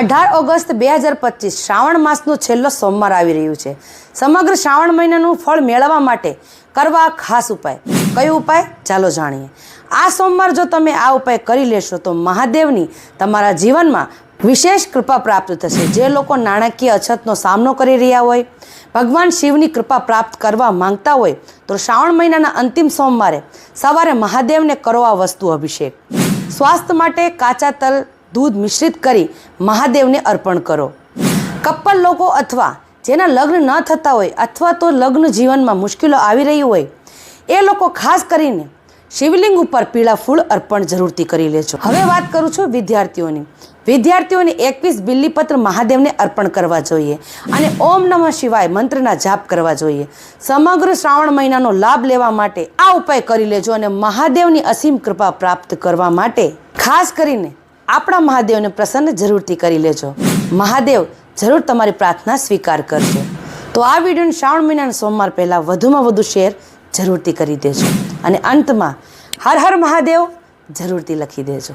અઢાર ઓગસ્ટ બે હજાર પચીસ શ્રાવણ માસનો છેલ્લો સોમવાર આવી રહ્યું છે. સમગ્ર શ્રાવણ મહિનાનું ફળ મેળવવા માટે કરવા ખાસ ઉપાય. કયો ઉપાય? ચાલો જાણીએ. આ સોમવાર જો તમે આ ઉપાય કરી લેશો તો મહાદેવની તમારા જીવનમાં વિશેષ કૃપા પ્રાપ્ત થશે. જે લોકો નાણાકીય અછતનો સામનો કરી રહ્યા હોય, ભગવાન શિવની કૃપા પ્રાપ્ત કરવા માંગતા હોય, તો શ્રાવણ મહિનાના અંતિમ સોમવારે સવારે મહાદેવને કરો આ વસ્તુ અભિષેક. સ્વાસ્થ્ય માટે કાચા તલ દૂધ મિશ્રિત કરી મહાદેવને અર્પણ કરો. કપલ લોકો અથવા જેના લગ્ન ન થતા હોય અથવા તો લગ્ન જીવનમાં મુશ્કેલો આવી રહી હોય, એ લોકો ખાસ કરીને શિવલિંગ ઉપર પીળા ફૂલ અર્પણ જરૂરથી કરી લેજો. હવે વાત કરું છું વિદ્યાર્થીઓની. વિદ્યાર્થીઓને એકવીસ બિલ્લીપત્ર મહાદેવને અર્પણ કરવા જોઈએ અને ઓમ નમઃ શિવાય મંત્રના જાપ કરવા જોઈએ. સમગ્ર શ્રાવણ મહિનાનો લાભ લેવા માટે આ ઉપાય કરી લેજો અને મહાદેવની અસીમ કૃપા પ્રાપ્ત કરવા માટે ખાસ કરીને આપણા મહાદેવને પ્રસન્ન જરૂરથી કરી લેજો. મહાદેવ, જરૂર તમારી પ્રાર્થના સ્વીકાર કરશે તો આ વિડીયોને શ્રાવણ મહિનાના સોમવાર પહેલાં વધુમાં વધુ શેર જરૂરથી કરી દેજો. અને અંતમાં, હર હર મહાદેવ, જરૂરથી લખી દેજો.